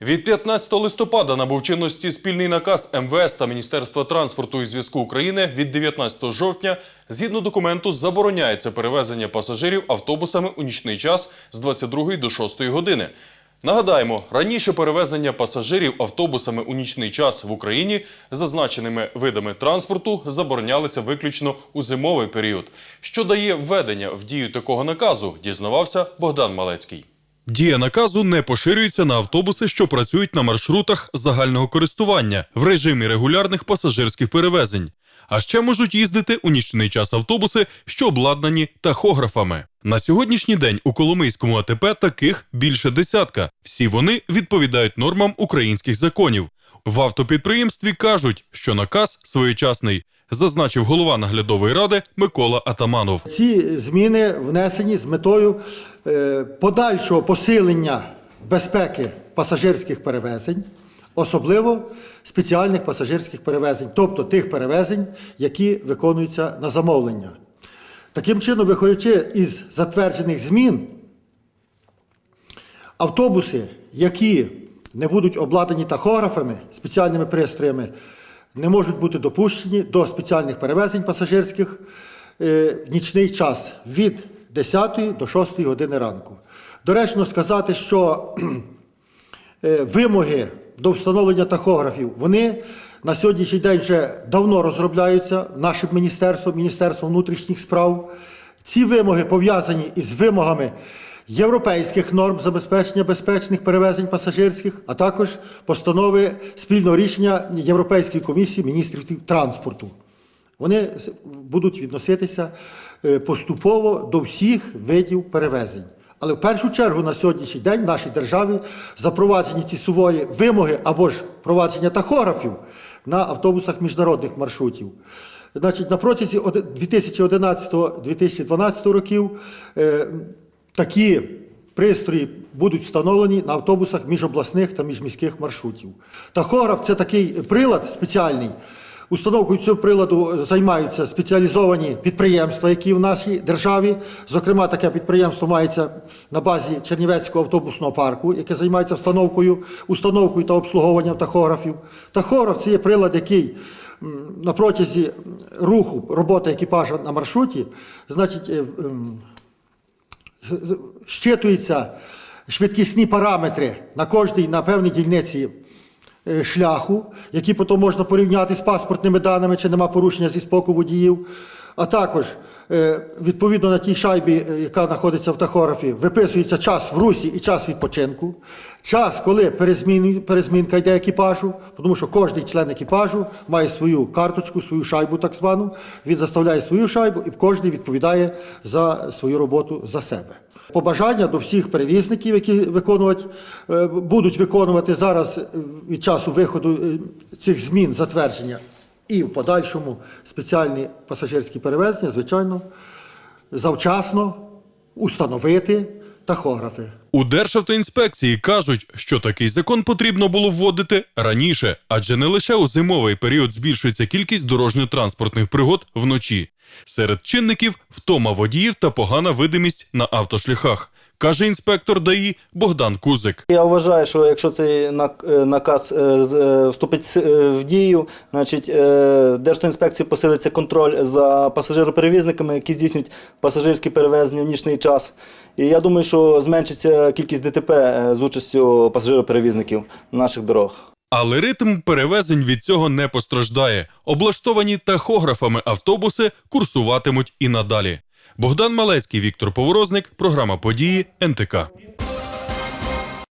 Від 15 листопада набув чинності спільний наказ МВС та Міністерства транспорту і зв'язку України від 19 жовтня. Згідно документу, забороняється перевезення пасажирів автобусами у нічний час з 22 до 6 години. Нагадаємо, раніше перевезення пасажирів автобусами у нічний час в Україні зазначеними видами транспорту заборонялися виключно у зимовий період. Що дає введення в дію такого наказу, дізнавався Богдан Малецький. Дія наказу не поширюється на автобуси, що працюють на маршрутах загального користування в режимі регулярних пасажирських перевезень. А ще можуть їздити у нічний час автобуси, що обладнані тахографами. На сьогоднішній день у Коломийському АТП таких більше десятка. Всі вони відповідають нормам українських законів. В автопідприємстві кажуть, що наказ своєчасний, зазначив голова наглядової ради Микола Атаманов. Ці зміни внесені з метою е, подальшого посилення безпеки пасажирських перевезень, особливо спеціальних пасажирських перевезень, тобто тих перевезень, які виконуються на замовлення. Таким чином, виходячи із затверджених змін, автобуси, які не будуть обладнані тахографами, спеціальними пристроями, не можуть бути допущені до спеціальних перевезень пасажирських е, в нічний час від 10 до 6 години ранку. Доречно сказати, що е, вимоги до встановлення тахографів, вони на сьогоднішній день вже давно розробляються нашим міністерством, Міністерством внутрішніх справ. Ці вимоги пов'язані із вимогами європейських норм забезпечення безпечних перевезень пасажирських, а також постанови спільного рішення Європейської комісії міністрів транспорту. Вони будуть відноситися е, поступово до всіх видів перевезень. Але в першу чергу на сьогоднішній день в нашій державі запроваджені ці суворі вимоги або ж провадження тахографів на автобусах міжнародних маршрутів. Значить, на протязі 2011-2012 років е, такі пристрої будуть встановлені на автобусах міжобласних та міжміських маршрутів. Тахограф це такий прилад спеціальний. Установкою цього приладу займаються спеціалізовані підприємства, які в нашій державі. Зокрема, таке підприємство мається на базі Чернівецького автобусного парку, яке займається встановкою, установкою та обслуговуванням тахографів. Тахограф це є прилад, який на протязі руху роботи екіпажа на маршруті, значить, е, щитуються швидкісні параметри на кожній на певній дільниці е, шляху, які потім можна порівняти з паспортними даними, чи нема порушення зі споку водіїв. А також е, відповідно на тій шайбі, е, яка знаходиться в тахографі, виписується час в русі і час відпочинку, час, коли перезмін, перезмінка йде екіпажу, тому що кожен член екіпажу має свою карточку, свою шайбу так звану. Він заставляє свою шайбу, і кожен відповідає за свою роботу за себе. Побажання до всіх перевізників, які виконувати, е, будуть виконувати зараз від часу виходу цих змін затвердження і в подальшому спеціальні пасажирські перевезення, звичайно, завчасно установити тахографи. У Державтоінспекції кажуть, що такий закон потрібно було вводити раніше, адже не лише у зимовий період збільшується кількість дорожньо-транспортних пригод вночі. Серед чинників втома водіїв та погана видимість на автошляхах, каже інспектор ДАІ Богдан Кузик. Я вважаю, що якщо цей е, наказ е, е, вступить в дію, значить Держінспекції посилиться контроль за пасажироперевізниками, які здійснюють пасажирські перевезення в нічний час. І я думаю, що зменшиться кількість ДТП з участю пасажироперевізників на наших дорогах. Але ритм перевезень від цього не постраждає. Облаштовані тахографами автобуси курсуватимуть і надалі. Богдан Малецький, Віктор Поворозник, програма події НТК.